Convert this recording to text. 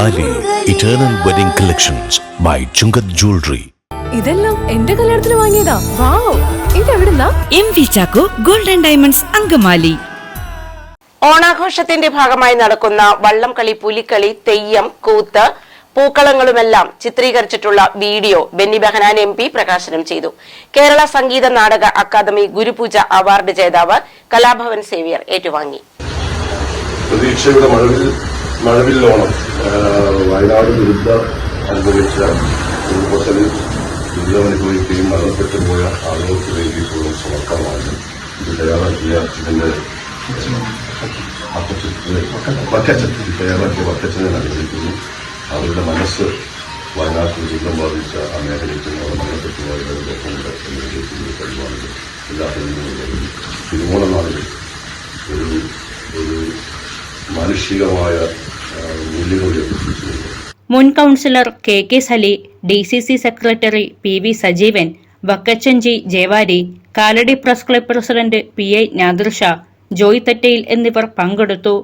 Eternal wedding collections by Chungath jewellery ഇതെല്ലാം എന്റെ കല്യാണത്തിന് വാങ്ങിയതാ. Wow ഇതെവിടുന്നാ? M V Chacko golden diamonds Angamaly. ഓണാഘോഷത്തിന്റെ ഭാഗമായി നടക്കുന്ന വള്ളംകളി പുലിക്കളി തെയ്യം കൂത്ത് പൂക്കളങ്ങളുമെല്ലാം ചിത്രീകരിച്ചിട്ടുള്ള video Benny Behanan M P പ്രകാശനം ചെയ്തു. കേരള സംഗീത നാടക അക്കാദമി ഗുരുപൂജ അവാർഡ് ജേതാവ് കലാഭവൻ സേവിയർ ഏറ്റുവാങ്ങി. പ്രതീക്ഷയുടെ മഴവിൽ മഴവിൽ ആ, വയനാട് വിരുദ്ധ അനുഭവിച്ച ഉരുൾപൊട്ടലിൽ ദുരിതമനുഭവിക്കുകയും മരണപ്പെട്ടു പോയ ആളുകൾക്ക് വേണ്ടിയിട്ടുള്ള സമർപ്പണമാണ് ഇത് തയ്യാറാക്കിയ ഇതിന്റെ വക്കച്ചൻ തയ്യാറാക്കിയ വക്കച്ചനെ അനുഭവിക്കുന്നു അവരുടെ മനസ്സ് വയനാട്ടിൽ ദുരിതം ബാധിച്ച ആ മേഖലയ്ക്ക് അവർ മരണപ്പെട്ടു പോയവരുടെ ഒപ്പമുണ്ട് എന്ന് വിജയിക്കുന്ന കഴിവാണിത് എല്ലാത്തിനും തിരുവോണ നാളിൽ ഒരു ഒരു മാനുഷികമായ മുൻ councillor K K Sali D C C secretary P V Sajeevan വക്കച്ചൻജി ജേവാരി Kalady press club president P I Nadirsha Joy Thettayil എന്നിവർ പങ്കെടുത്തു.